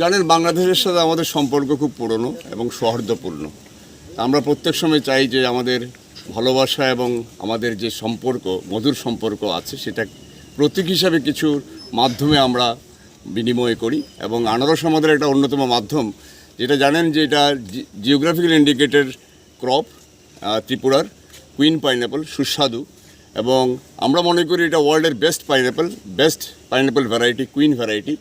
জানেন, বাংলাদেশের সাথে আমাদের সম্পর্ক খুব পুরনো এবং সৌহার্দ্যপূর্ণ। আমরা প্রত্যেক সময় চাই যে আমাদের ভালোবাসা এবং আমাদের যে সম্পর্ক, মধুর সম্পর্ক আছে, সেটা প্রতীক হিসাবে কিছু মাধ্যমে আমরা বিনিময় করি এবং আনারস আমাদের একটা অন্যতম মাধ্যম। যেটা জানেন যে এটা জিওগ্রাফিক্যাল ইন্ডিকেটেড ক্রপ ত্রিপুরার কুইন পাইনঅ্যাপল সুস্বাদু এবং আমরা মনে করি এটা ওয়ার্ল্ডের best pineapple best pineapple variety queen variety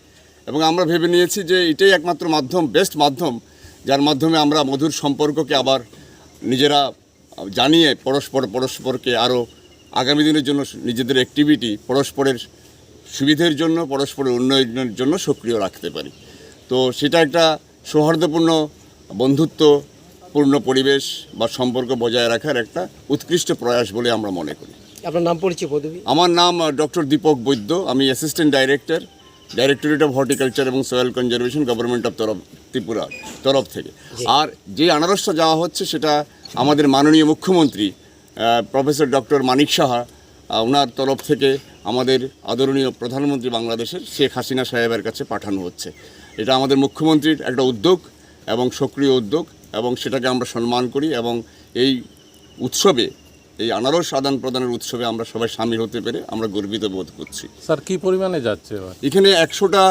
এবং আমরা ভেবে নিয়েছি যে এটাই একমাত্র মাধ্যম বেস্ট মাধ্যম যার মাধ্যমে আমরা মধুর সম্পর্ককে আবার নিজেরা জানিয়ে পরস্পর পরস্পরকে আরও আগামী দিনের জন্য নিজেদের অ্যাক্টিভিটি পরস্পরের সুবিধের জন্য পরস্পরের উন্নয়নের জন্য সক্রিয় রাখতে পারি। তো সেটা একটা সৌহার্দ্যপূর্ণ বন্ধুত্বপূর্ণ পরিবেশ বা সম্পর্ক বজায় রাখার একটা উৎকৃষ্ট প্রয়াস বলে আমরা মনে করি। আপনার নাম পরিচয় পদবী? আমার নাম ডক্টর দীপক বৈদ্য আমি assistant director directorate of horticulture এবং সয়েল কনজারভেশন গভর্নমেন্ট অফ তরফ ত্রিপুরা তরফ থেকে। আর যে আনারসটা যাওয়া হচ্ছে সেটা আমাদের মাননীয় মুখ্যমন্ত্রী প্রফেসর ডক্টর মানিক সাহা ওনার তরফ থেকে আমাদের আদরণীয় প্রধানমন্ত্রী বাংলাদেশের শেখ হাসিনা সাহেবের কাছে পাঠানো হচ্ছে। এটা আমাদের মুখ্যমন্ত্রীর একটা উদ্যোগ এবং সক্রিয় উদ্যোগ এবং সেটাকে আমরা সম্মান করি এবং এই উৎসবে এই আনারস আদান প্রদানের উৎসবে আমরা সবাই সামিল হতে পেরে আমরা গর্বিত বোধ করছি। স্যার কি পরিমাণে যাচ্ছে এখানে একশোটা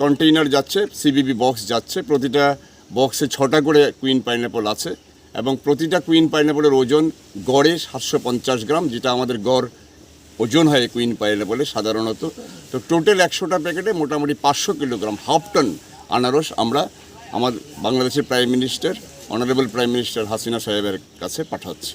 কন্টেইনার যাচ্ছে সিবিবি বক্স যাচ্ছে প্রতিটা বক্সে ছটা করে কুইন পাইনঅ্যাপল আছে এবং প্রতিটা কুইন পাইনঅ্যাপলের ওজন গড়ে সাতশো পঞ্চাশ গ্রাম যেটা আমাদের গড় ওজন হয় কুইন পাইনঅ্যাপলে সাধারণত। তো টোটাল একশোটা প্যাকেটে মোটামুটি পাঁচশো কিলোগ্রাম হাফ টন আনারস আমরা আমার বাংলাদেশের prime minister honourable prime minister Hasina সাহেবের কাছে পাঠাচ্ছি।